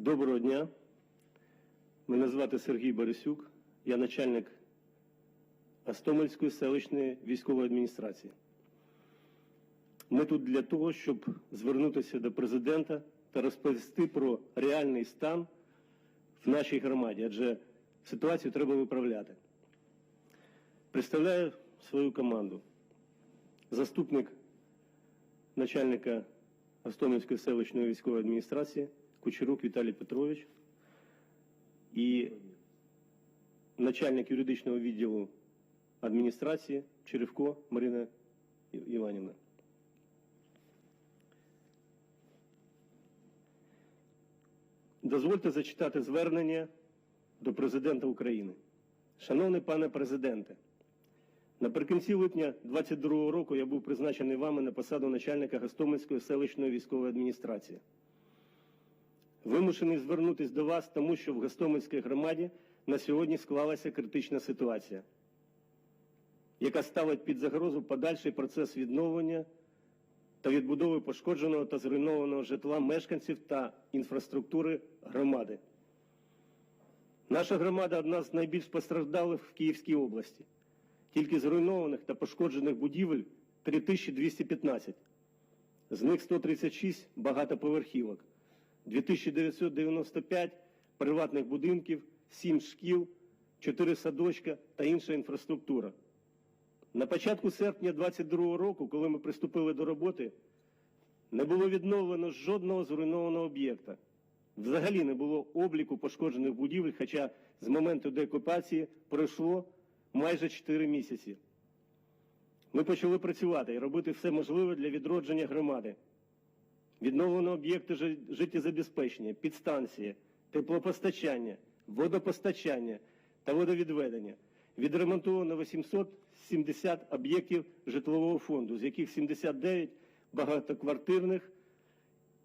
Доброго дня. Мене звати Сергій Борисюк. Я начальник Гостомельської селищної військової адміністрації. Ми тут для того, щоб звернутися до президента та розповісти про реальний стан в нашій громаді, адже ситуацію треба виправляти. Представляю свою команду. Заступник начальника Гостомельської селищної військової адміністрації Кучерук Віталій Петрович і начальник юридичного відділу адміністрації Черевко Марина Іванівна. Дозвольте зачитати звернення до президента України. Шановний пане президенте, наприкінці липня 22 року я був призначений вами на посаду начальника Гостомельської селищної військової адміністрації. Вимушений звернутися до вас, тому що в Гостомельській громаді на сьогодні склалася критична ситуація, яка ставить під загрозу подальший процес відновлення та відбудови пошкодженого та зруйнованого житла мешканців та інфраструктури громади. Наша громада одна з найбільш постраждалих в Київській області. Тільки зруйнованих та пошкоджених будівель 3215. З них 136 багатоповерхівок, 2995 приватних будинків, 7 шкіл, 4 садочка та інша інфраструктура. На початку серпня 2022 року, коли ми приступили до роботи, не було відновлено жодного зруйнованого об'єкта. Взагалі не було обліку пошкоджених будівель, хоча з моменту деокупації пройшло майже 4 місяці. Ми почали працювати і робити все можливе для відродження громади. Відновлено об'єкти життєзабезпечення, підстанції, теплопостачання, водопостачання та водовідведення. Відремонтовано 870 об'єктів житлового фонду, з яких 79 багатоквартирних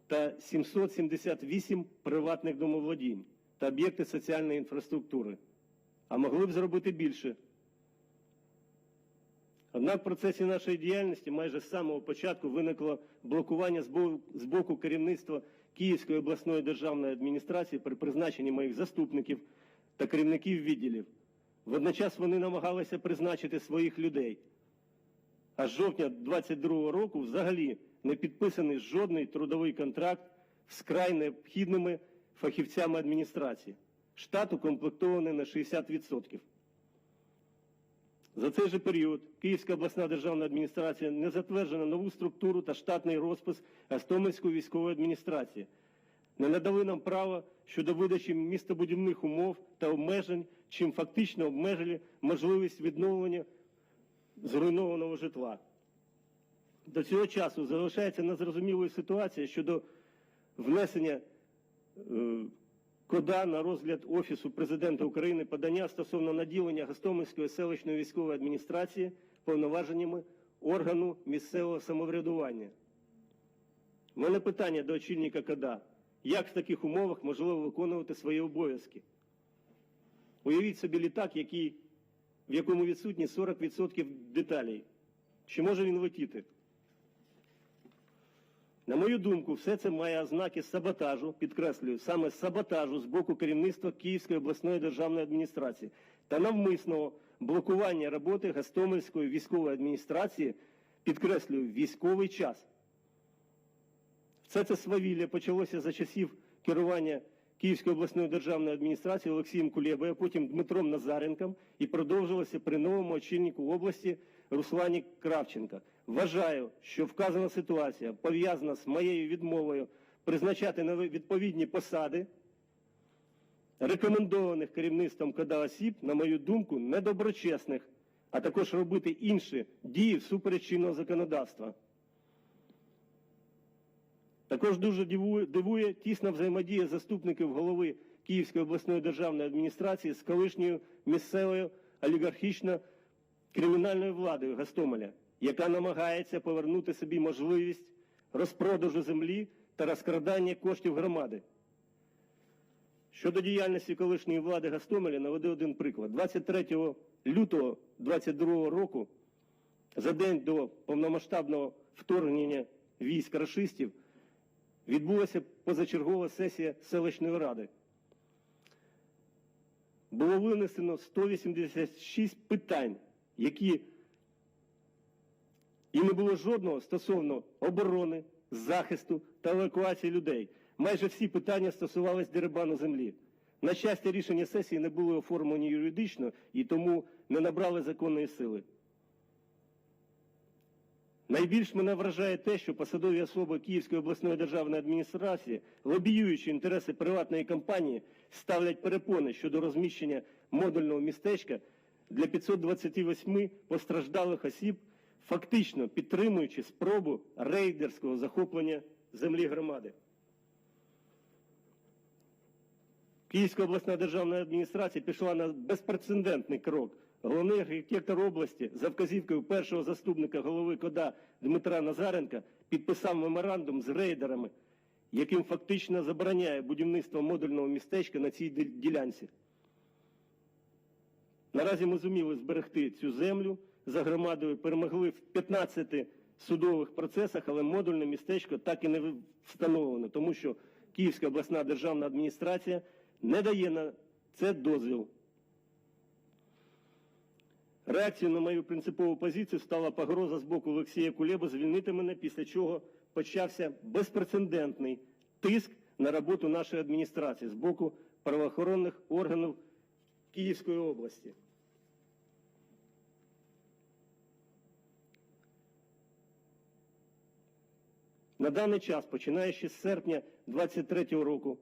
та 778 приватних домовладінь та об'єкти соціальної інфраструктури. А могли б зробити більше. Однак в процесі нашої діяльності майже з самого початку виникло блокування з боку керівництва Київської обласної державної адміністрації при призначенні моїх заступників та керівників відділів. Водночас вони намагалися призначити своїх людей. А з жовтня 22 року взагалі не підписаний жодний трудовий контракт з край необхідними фахівцями адміністрації. Штат укомплектований на 60%. За цей же період Київська обласна державна адміністрація не затверджена нову структуру та штатний розпис Гостомельської військової адміністрації. Не надали нам права щодо видачі містобудівних умов та обмежень, чим фактично обмежили можливість відновлення зруйнованого житла. До цього часу залишається незрозумілою ситуація щодо внесення е, кода на розгляд Офісу президента України подання стосовно наділення Гостомельської селищної військової адміністрації повноваженнями органу місцевого самоврядування. У мене питання до очільника КОДА. Як в таких умовах можливо виконувати свої обов'язки? Уявіть собі літак, який, в якому відсутні 40% деталей. Чи може він летіти? На мою думку, все це має ознаки саботажу, підкреслюю, саме саботажу з боку керівництва Київської обласної державної адміністрації та навмисного блокування роботи Гостомельської військової адміністрації, підкреслюю, військовий час. Все це свавілля почалося за часів керування Київської обласної державної адміністрації Олексієм Кулєбою, потім Дмитром Назаренком і продовжилося при новому очільнику області Руслані Кравченка. Вважаю, що вказана ситуація пов'язана з моєю відмовою призначати на відповідні посади рекомендованих керівництвом КДА осіб, на мою думку, недоброчесних, а також робити інші дії всупереч чинного законодавства. Також дуже дивує, тісна взаємодія заступників голови Київської обласної державної адміністрації з колишньою місцевою олігархічно кримінальною владою Гостомеля, яка намагається повернути собі можливість розпродажу землі та розкрадання коштів громади. Щодо діяльності колишньої влади Гостомеля наведу один приклад. 23 лютого 2022 року, за день до повномасштабного вторгнення військ рашистів, відбулася позачергова сесія селищної ради. Було винесено 186 питань, які і не було жодного стосовно оборони, захисту та евакуації людей. Майже всі питання стосувались дерибану землі. На щастя, рішення сесії не були оформлені юридично і тому не набрали законної сили. Найбільш мене вражає те, що посадові особи Київської обласної державної адміністрації, лобіюючи інтереси приватної компанії, ставлять перепони щодо розміщення модульного містечка для 528 постраждалих осіб, фактично підтримуючи спробу рейдерського захоплення землі громади. Київська обласна державна адміністрація пішла на безпрецедентний крок. Головний архітектор області за вказівкою першого заступника голови КОДА Дмитра Назаренка підписав меморандум з рейдерами, яким фактично забороняє будівництво модульного містечка на цій ділянці. Наразі ми зуміли зберегти цю землю за громадою, перемогли в 15 судових процесах, але модульне містечко так і не встановлено, тому що Київська обласна державна адміністрація не дає на це дозвіл. Реакцією на мою принципову позицію стала погроза з боку Олексія Кулеби звільнити мене, після чого почався безпрецедентний тиск на роботу нашої адміністрації з боку правоохоронних органів Київської області. На даний час, починаючи з серпня 2023 року,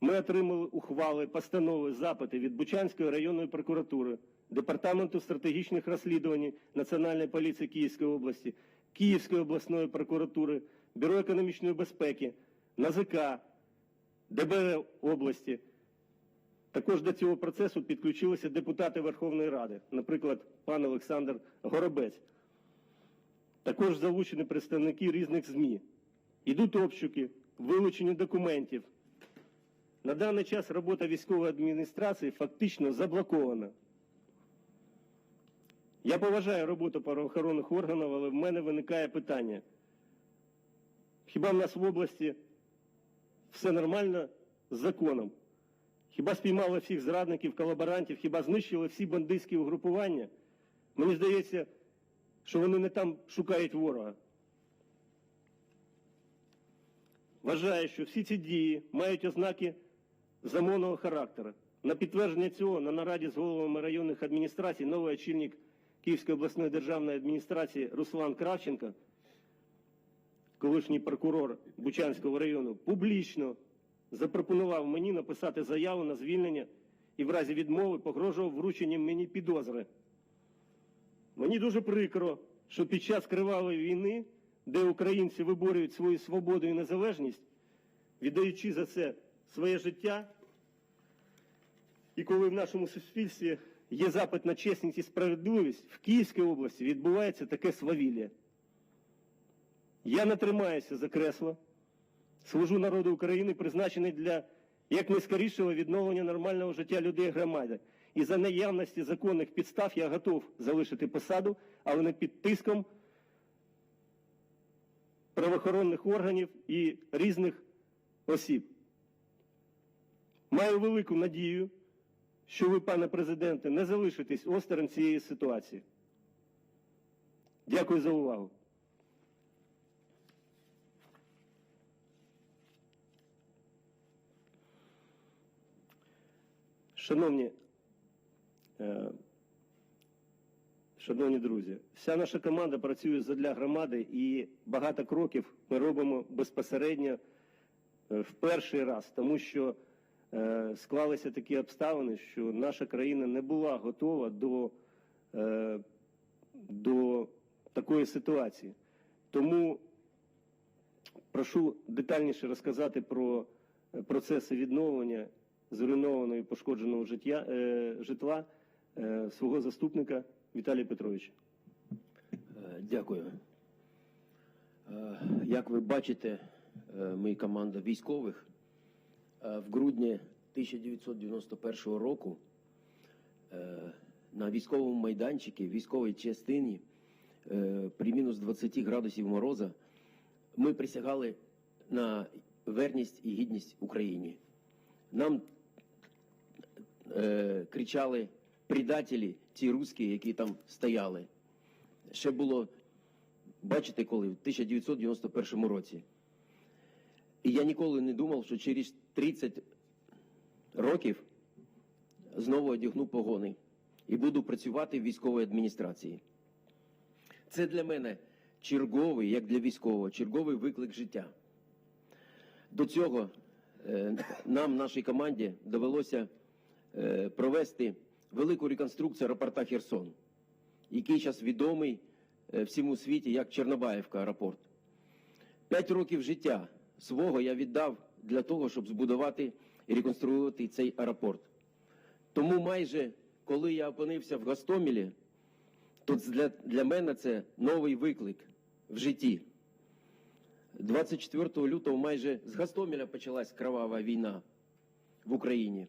ми отримали ухвали, постанови, запити від Бучанської районної прокуратури, Департаменту стратегічних розслідувань Національної поліції Київської області, Київської обласної прокуратури, Бюро економічної безпеки, НАЗК, ДБР області. Також до цього процесу підключилися депутати Верховної Ради, наприклад, пан Олександр Горобець. Також залучені представники різних ЗМІ. Ідуть обшуки, вилучення документів. На даний час робота військової адміністрації фактично заблокована. Я поважаю роботу правоохоронних органів, але в мене виникає питання. Хіба в нас в області все нормально з законом? Хіба спіймали всіх зрадників, колаборантів, хіба знищили всі бандитські угрупування? Мені здається, що вони не там шукають ворога. Вважаю, що всі ці дії мають ознаки замовного характеру. На підтвердження цього на нараді з головами районних адміністрацій новий очільник Київської обласної державної адміністрації Руслан Кравченко, колишній прокурор Бучанського району, публічно запропонував мені написати заяву на звільнення і в разі відмови погрожував врученням мені підозри. Мені дуже прикро, що під час кривавої війни, де українці виборюють свою свободу і незалежність, віддаючи за це своє життя, і коли в нашому суспільстві є запит на чесність і справедливість, в Київській області відбувається таке свавілля. Я не тримаюся за кресло, служу народу України, призначений для якнайскорішого відновлення нормального життя людей громади. І за наявності законних підстав я готов залишити посаду, але не під тиском правоохоронних органів і різних осіб. Маю велику надію, що ви, пане президенте, не залишитесь осторонь цієї ситуації. Дякую за увагу. Шановні, е, шановні друзі, вся наша команда працює задля громади і багато кроків ми робимо безпосередньо е, в перший раз, тому що е, склалися такі обставини, що наша країна не була готова до, е, до такої ситуації. Тому прошу детальніше розказати про процеси відновлення зруйнованого і пошкодженого життя, житла свого заступника Віталія Петровича. Е, Дякую. Е, Як ви бачите, е, ми команда військових в грудні 1991 року на військовому майданчику, військовій частині при мінус 20 градусів мороза ми присягали на верність і гідність Україні. Нам кричали предателі, ті русські, які там стояли. Ще було, бачите, коли в 1991 році. І я ніколи не думав, що через 30 років знову одягну погони і буду працювати в військовій адміністрації. Це для мене черговий, як для військового, черговий виклик життя. До цього е, нам, нашій команді, довелося е, провести велику реконструкцію аеропорта Херсон, який зараз відомий е, всьому світі як Чорнобаївка аеропорт. П'ять років життя свого я віддав для того, щоб збудувати і реконструювати цей аеропорт. Тому майже коли я опинився в Гостомелі, то для, для мене це новий виклик в житті. 24 лютого майже з Гостомеля почалась кровава війна в Україні.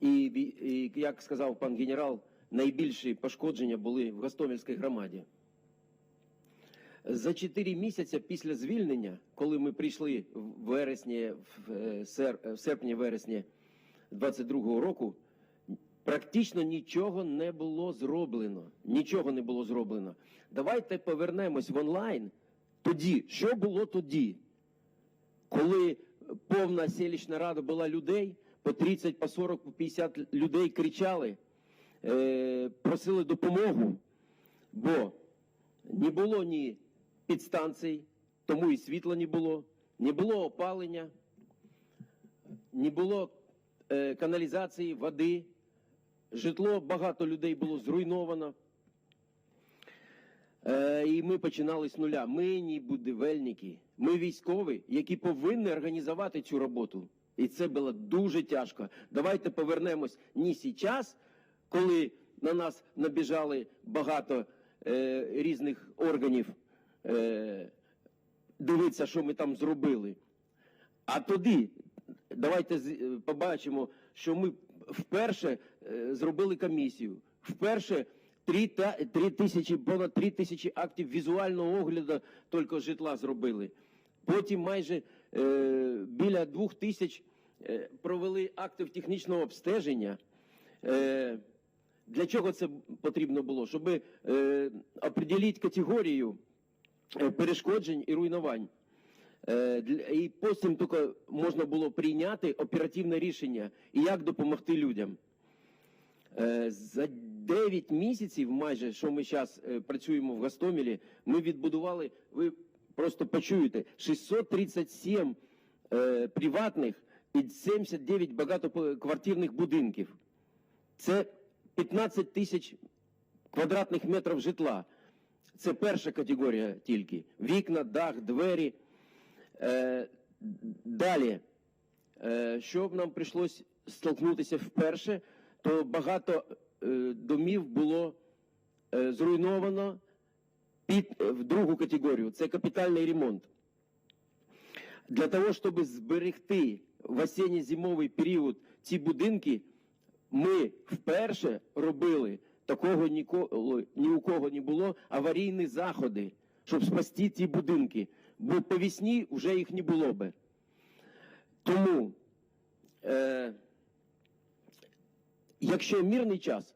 І, і як сказав пан генерал, найбільші пошкодження були в Гостомельській громаді. За 4 місяці після звільнення, коли ми прийшли в вересні, в, е, сер- в серпні-вересні 22-го року, практично нічого не було зроблено. Нічого не було зроблено. Давайте повернемось в онлайн. Тоді, що було тоді? Коли повна селищна рада була людей, по 30, по 40, по 50 людей кричали, е, просили допомогу, бо не було ні підстанцій, тому і світла не було, не було опалення, не було е, каналізації, води, житло багато людей було зруйновано. Е, і ми починали з нуля. Ми не будівельники, ми військові, які повинні організувати цю роботу. І це було дуже тяжко. Давайте повернемось не зараз, коли на нас набіжали багато е, різних органів. Е, дивитися, що ми там зробили. А тоді давайте е, побачимо, що ми вперше е, зробили комісію. Вперше три, та, три тисячі, понад три тисячі актів візуального огляду тільки житла зробили. Потім майже біля двох тисяч е, провели актів технічного обстеження. Е, для чого це потрібно було? Щоб е, определити категорію е, перешкоджень і руйнувань. Е, І потім тільки можна було прийняти оперативне рішення і як допомогти людям. Е, За 9 місяців, майже що ми зараз працюємо в Гостомелі, ми відбудували, ви просто почуєте, 637 е, приватних і 79 багатоквартирних будинків. Це 15 тисяч квадратних метрів житла. Це перша категорія тільки. Вікна, дах, двері. Е, далі, е, що б нам прийшлось столкнутися вперше, то багато е, домів було е, зруйновано під, е, в другу категорію. Це капітальний ремонт. Для того, щоб зберегти в осінньо-зимовий період ці будинки, ми вперше робили такого ніколи ні у кого не було аварійні заходи, щоб спасти ті будинки. Бо по весні вже їх не було би. Тому, е, якщо мирний час,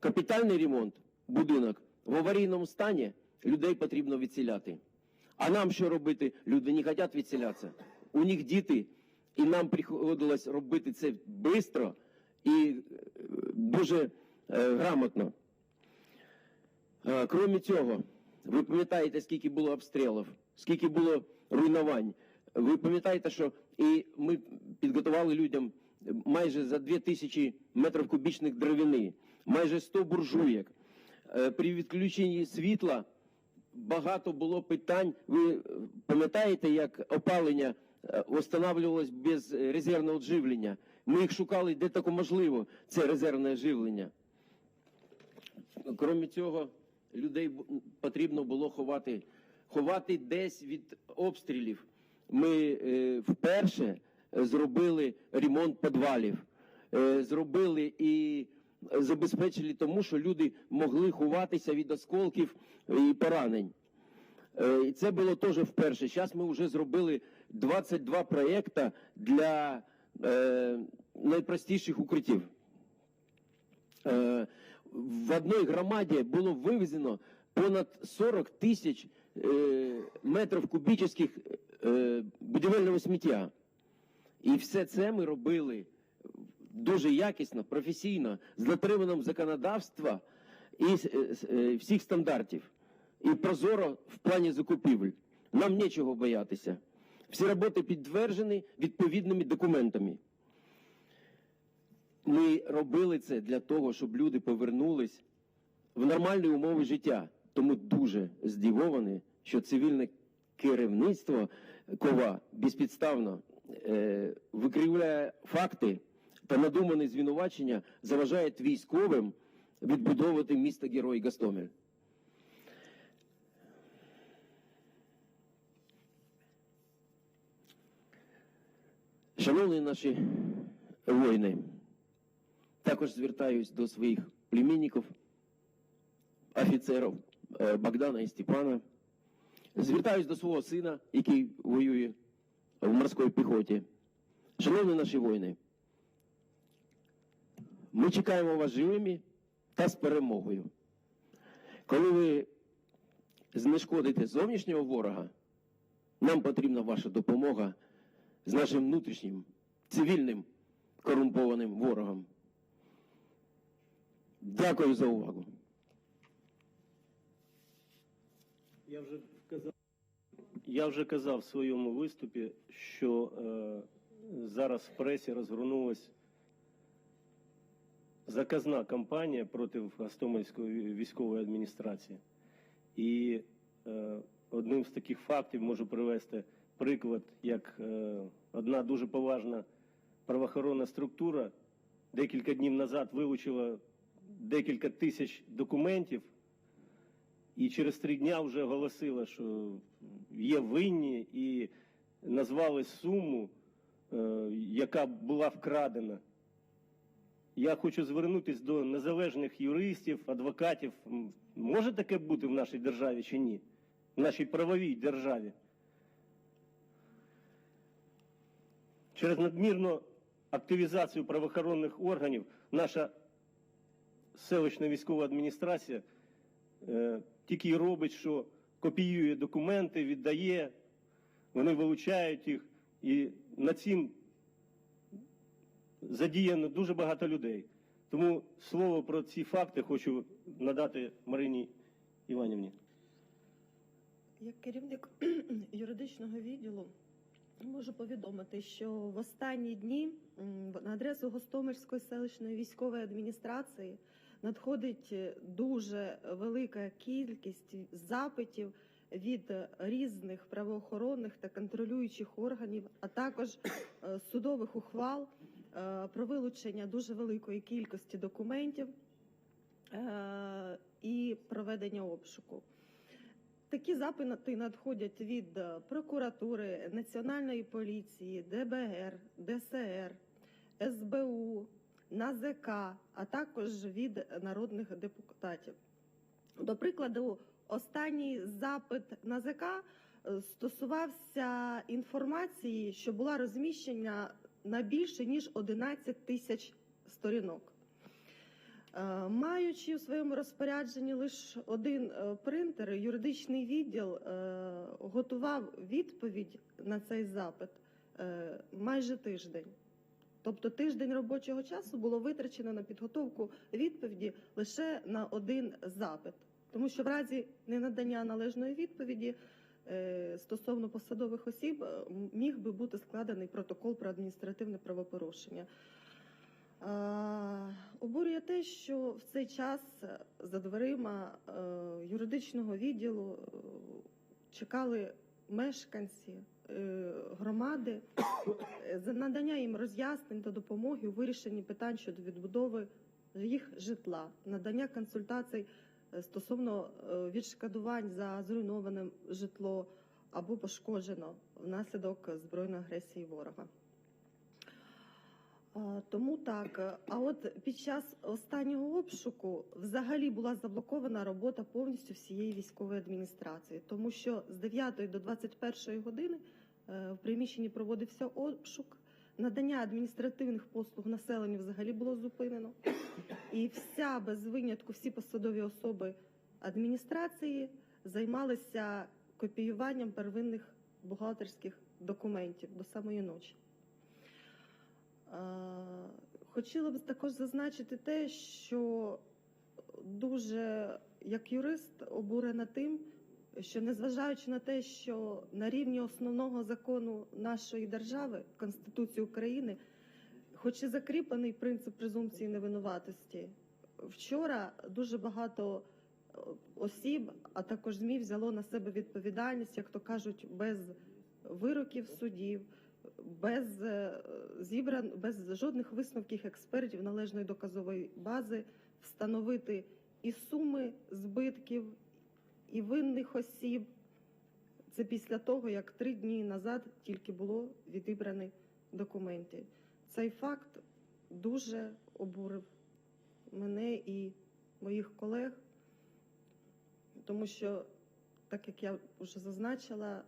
капітальний ремонт, будинок в аварійному стані, людей потрібно відселяти. А нам що робити? Люди не хочуть відселятися. У них діти, і нам приходилось робити це швидко і е, дуже е, грамотно. Крім цього, ви пам'ятаєте, скільки було обстрілів, скільки було руйнувань. Ви пам'ятаєте, що і ми підготували людям майже за 2 тисячі метрів кубічних деревини, майже 100 буржуєк. Е, При відключенні світла багато було питань. Ви е, пам'ятаєте, як опалення е, встановлювалось без е, резервного живлення? Ми їх шукали, де таке можливо, це резервне живлення. Крім цього, людей потрібно було ховати, ховати десь від обстрілів. Ми е, вперше зробили ремонт підвалів, е, зробили і забезпечили тому, що люди могли ховатися від осколків і поранень. Е, І це було теж вперше. Зараз ми вже зробили 22 проєкти для е, найпростіших укриттів. Е, в одній громаді було вивезено понад 40 тисяч метрів кубічних будівельного сміття. І все це ми робили дуже якісно, професійно, з дотриманням законодавства і е, е, всіх стандартів. І прозоро в плані закупівель. Нам нічого боятися. Всі роботи підтверджені відповідними документами. Ми робили це для того, щоб люди повернулись в нормальні умови життя. Тому дуже здивований, що цивільне керівництво кова безпідставно е, викривляє факти та надумані звинувачення заважають військовим відбудовувати місто Герой Гастомель. Шановні наші воїни, також звертаюсь до своїх племінників, офіцерів е, Богдана і Степана. Звертаюсь до свого сина, який воює в морській піхоті. Шановні наші воїни, ми чекаємо вас живими та з перемогою. Коли ви знешкодите зовнішнього ворога, нам потрібна ваша допомога з нашим внутрішнім цивільним корумпованим ворогом. Дякую за увагу. Я вже казав, я вже казав в своєму виступі, що е, зараз в пресі розгорнулась заказна кампанія проти Гостомельської військової адміністрації. І е, одним з таких фактів можу привести приклад, як е, одна дуже поважна правоохоронна структура декілька днів назад вилучила декілька тисяч документів і через три дня вже оголосила, що є винні, і назвали суму, е, яка була вкрадена. Я хочу звернутися до незалежних юристів, адвокатів. Може таке бути в нашій державі чи ні? В нашій правовій державі. Через надмірну активізацію правоохоронних органів наша селищна військова адміністрація е, тільки робить, що копіює документи, віддає, вони вилучають їх, і на цим задіяно дуже багато людей. Тому слово про ці факти хочу надати Марині Іванівні. Як керівник юридичного відділу можу повідомити, що в останні дні на адресу Гостомельської селищної військової адміністрації надходить дуже велика кількість запитів від різних правоохоронних та контролюючих органів, а також е, судових ухвал про вилучення дуже великої кількості документів е, і проведення обшуку. Такі запити надходять від е, прокуратури, Національної поліції, ДБР, ДСР, СБУ, НАЗК, а також від народних депутатів. До прикладу, останній запит НАЗК е, стосувався інформації, що була розміщена на більше ніж 11 тисяч сторінок. Е, Маючи у своєму розпорядженні лише один е, принтер, юридичний відділ е, готував відповідь на цей запит майже тиждень. Тобто тиждень робочого часу було витрачено на підготовку відповіді лише на один запит, тому що в разі ненадання належної відповіді стосовно посадових осіб е, міг би бути складений протокол про адміністративне правопорушення. Е, Обурює те, що в цей час е, за дверима е, юридичного відділу е, чекали мешканці е, громади е, за надання їм роз'яснень та допомоги у вирішенні питань щодо відбудови їх житла, надання консультацій е, стосовно е, відшкодувань за зруйноване житло або пошкоджено внаслідок збройної агресії ворога. Тому так. е, А от під час останнього обшуку взагалі була заблокована робота повністю всієї військової адміністрації, тому що з 9 до 21 години Е, В приміщенні проводився обшук. Надання адміністративних послуг населенню взагалі було зупинено. І вся без винятку, всі посадові особи адміністрації займалися копіюванням первинних бухгалтерських документів до самої ночі. Хотіла б також зазначити те, що дуже як юрист обурена тим, що незважаючи на те, що на рівні основного закону нашої держави, Конституції України, хоч і закріплений принцип презумпції невинуватості, вчора дуже багато е, осіб, а також ЗМІ взяло на себе відповідальність, як то кажуть, без вироків судів, без е, зібран, без жодних висновків експертів належної доказової бази встановити і суми збитків, і винних осіб. Це після того, як три дні назад тільки було відібрані документи. Цей факт дуже обурив мене і моїх колег, тому що, так як я вже зазначила,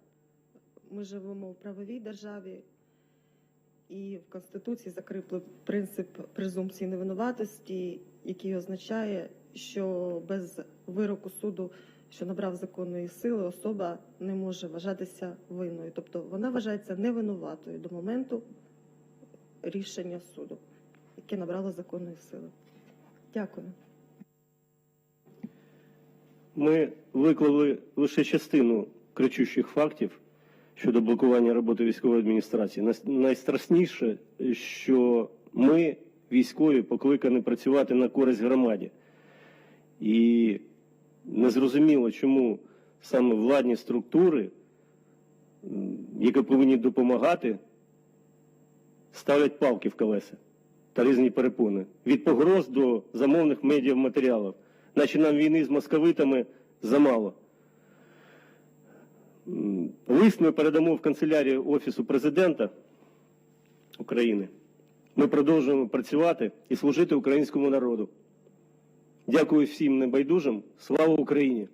ми живемо в правовій державі, і в Конституції закріплений принцип презумпції невинуватості, який означає, що без вироку суду, що набрав законної сили, особа не може вважатися винною. Тобто вона вважається невинуватою до моменту рішення суду, яке набрало законної сили. Дякую. Ми виклали лише частину кричущих фактів щодо блокування роботи військової адміністрації. Найстрасніше, що ми, військові, покликані працювати на користь громаді. І незрозуміло, чому саме владні структури, які повинні допомагати, ставлять палки в колеса та різні перепони. Від погроз до замовних медіаматеріалів. Наче нам війни з московитами замало. Лист ми передамо в канцелярію Офісу президента України. Ми продовжуємо працювати і служити українському народу. Дякую всім небайдужим. Слава Україні!